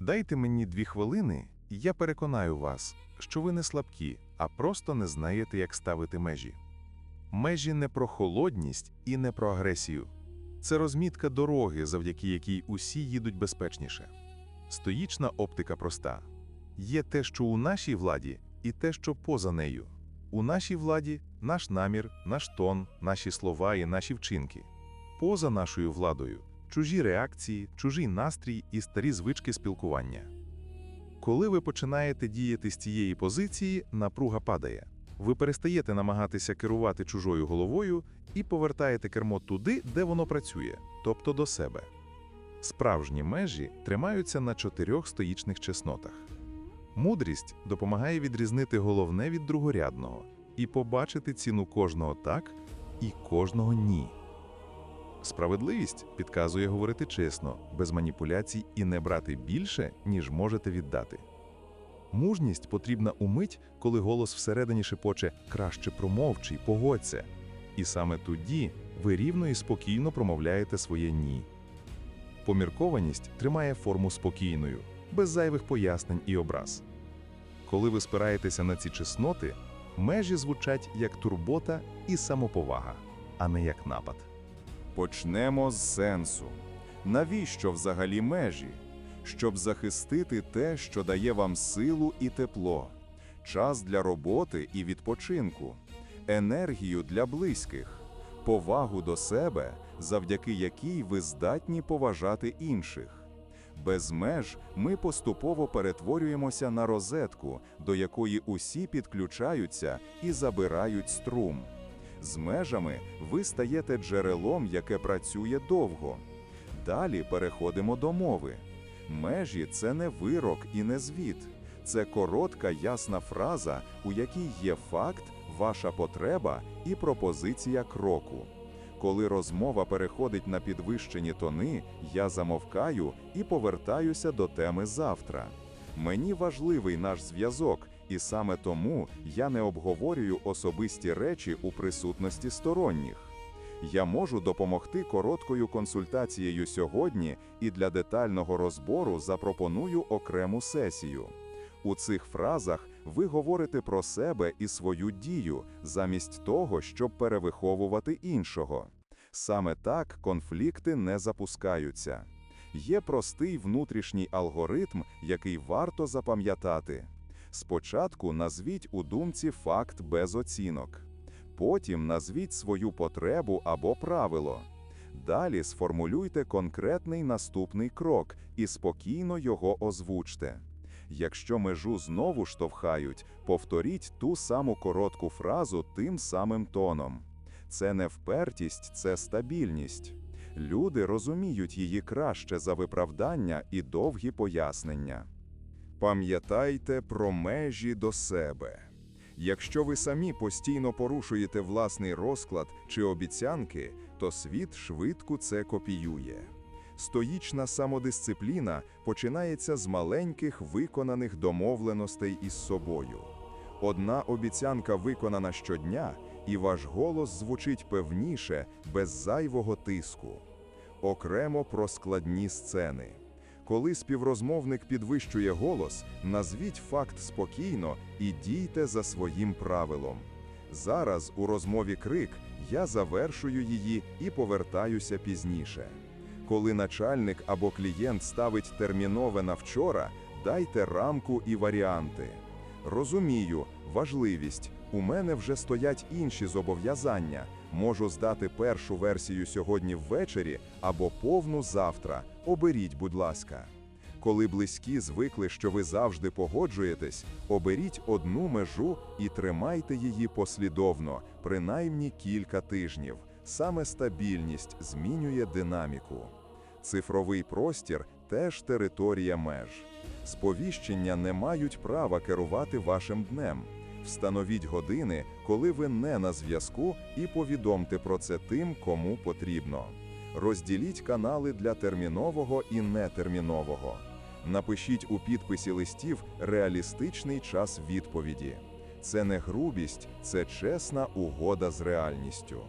Дайте мені дві хвилини, і я переконаю вас, що ви не слабкі, а просто не знаєте, як ставити межі. Межі не про холодність і не про агресію. Це розмітка дороги, завдяки якій усі їдуть безпечніше. Стоїчна оптика проста. Є те, що у нашій владі, і те, що поза нею. У нашій владі наш намір, наш тон, наші слова і наші вчинки. Поза нашою владою чужі реакції, чужий настрій і старі звички спілкування. Коли ви починаєте діяти з цієї позиції, напруга падає. Ви перестаєте намагатися керувати чужою головою і повертаєте кермо туди, де воно працює, тобто до себе. Справжні межі тримаються на чотирьох стоїчних чеснотах. Мудрість допомагає відрізнити головне від другорядного і побачити ціну кожного так і кожного ні. Справедливість підказує говорити чесно, без маніпуляцій і не брати більше, ніж можете віддати. Мужність потрібна у мить, коли голос всередині шепоче краще промовчий, погодься. І саме тоді ви рівно і спокійно промовляєте своє ні. Поміркованість тримає форму спокійною, без зайвих пояснень і образ. Коли ви спираєтеся на ці чесноти, межі звучать як турбота і самоповага, а не як напад. Почнемо з сенсу. Навіщо взагалі межі? Щоб захистити те, що дає вам силу і тепло, час для роботи і відпочинку, енергію для близьких, повагу до себе, завдяки якій ви здатні поважати інших. Без меж ми поступово перетворюємося на розетку, до якої усі підключаються і забирають струм. З межами ви стаєте джерелом, яке працює довго. Далі переходимо до мови. Межі це не вирок і не звіт. Це коротка, ясна фраза, у якій є факт, ваша потреба і пропозиція кроку. Коли розмова переходить на підвищені тони, я замовкаю і повертаюся до теми завтра. Мені важливий наш зв'язок, і саме тому я не обговорюю особисті речі у присутності сторонніх. Я можу допомогти короткою консультацією сьогодні і для детального розбору запропоную окрему сесію. У цих фразах ви говорите про себе і свою дію, замість того, щоб перевиховувати іншого. Саме так конфлікти не запускаються. Є простий внутрішній алгоритм, який варто запам'ятати. Спочатку назвіть у думці факт без оцінок. Потім назвіть свою потребу або правило. Далі сформулюйте конкретний наступний крок і спокійно його озвучте. Якщо межу знову штовхають, повторіть ту саму коротку фразу тим самим тоном. Це не впертість, це стабільність. Люди розуміють її краще за виправдання і довгі пояснення. Пам'ятайте про межі до себе. Якщо ви самі постійно порушуєте власний розклад чи обіцянки, то світ швидко це копіює. Стоїчна самодисципліна починається з маленьких виконаних домовленостей із собою. Одна обіцянка виконана щодня, і ваш голос звучить певніше, без зайвого тиску. Окремо про складні сцени. Коли співрозмовник підвищує голос, назвіть факт спокійно і дійте за своїм правилом. Зараз у розмові крик я завершую її і повертаюся пізніше. Коли начальник або клієнт ставить термінове на вчора, дайте рамку і варіанти. Розумію, важливість. У мене вже стоять інші зобов'язання. Можу здати першу версію сьогодні ввечері або повну завтра. Оберіть, будь ласка. Коли близькі звикли, що ви завжди погоджуєтесь, оберіть одну межу і тримайте її послідовно, принаймні кілька тижнів. Саме стабільність змінює динаміку. Цифровий простір теж територія меж. Сповіщення не мають права керувати вашим днем. Встановіть години, коли ви не на зв'язку, і повідомте про це тим, кому потрібно. Розділіть канали для термінового і нетермінового. Напишіть у підписі листів реалістичний час відповіді. Це не грубість, це чесна угода з реальністю.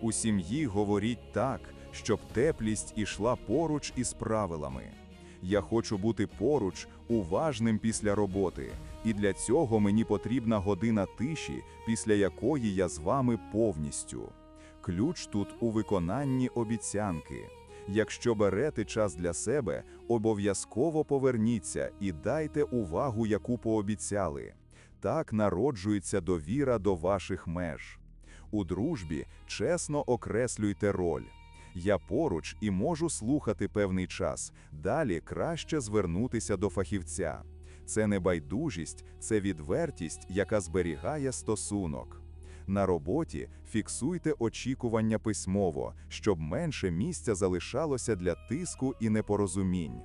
У сім'ї говоріть так, щоб теплість ішла поруч із правилами. Я хочу бути поруч, уважним після роботи, і для цього мені потрібна година тиші, після якої я з вами повністю. Ключ тут у виконанні обіцянки. Якщо берете час для себе, обов'язково поверніться і дайте увагу, яку пообіцяли. Так народжується довіра до ваших меж. У дружбі чесно окреслюйте роль. Я поруч і можу слухати певний час. Далі краще звернутися до фахівця. Це не байдужість, це відвертість, яка зберігає стосунок. На роботі фіксуйте очікування письмово, щоб менше місця залишалося для тиску і непорозумінь.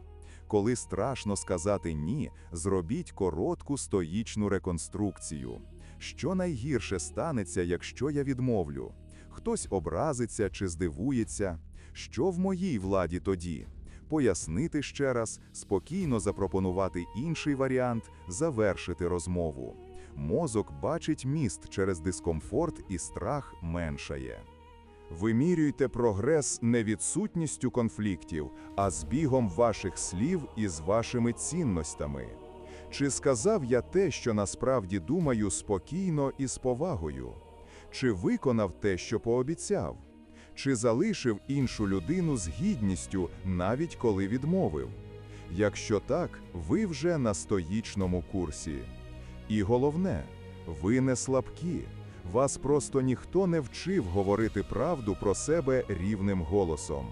Коли страшно сказати ні, зробіть коротку стоїчну реконструкцію. Що найгірше станеться, якщо я відмовлю? Хтось образиться чи здивується. Що в моїй владі тоді? Пояснити ще раз, спокійно запропонувати інший варіант, завершити розмову. Мозок бачить міст через дискомфорт і страх меншає. Вимірюйте прогрес не відсутністю конфліктів, а збігом ваших слів із вашими цінностями. Чи сказав я те, що насправді думаю спокійно і з повагою? Чи виконав те, що пообіцяв? Чи залишив іншу людину з гідністю, навіть коли відмовив? Якщо так, ви вже на стоїчному курсі. І головне, ви не слабкі. Вас просто ніхто не вчив говорити правду про себе рівним голосом.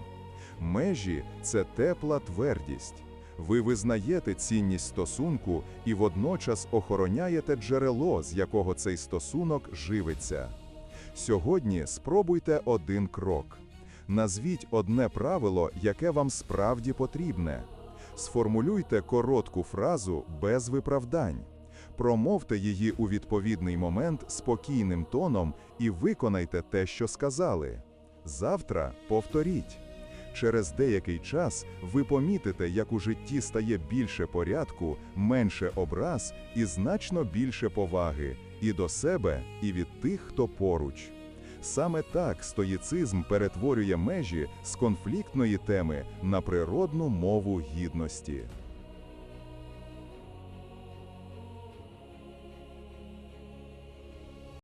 Межі це тепла твердість. Ви визнаєте цінність стосунку і водночас охороняєте джерело, з якого цей стосунок живиться. Сьогодні спробуйте один крок. Назвіть одне правило, яке вам справді потрібне. Сформулюйте коротку фразу без виправдань. Промовте її у відповідний момент спокійним тоном і виконайте те, що сказали. Завтра повторіть. Через деякий час ви помітите, як у житті стає більше порядку, менше образ і значно більше поваги і до себе, і від тих, хто поруч. Саме так стоїцизм перетворює межі з конфліктної теми на природну мову гідності.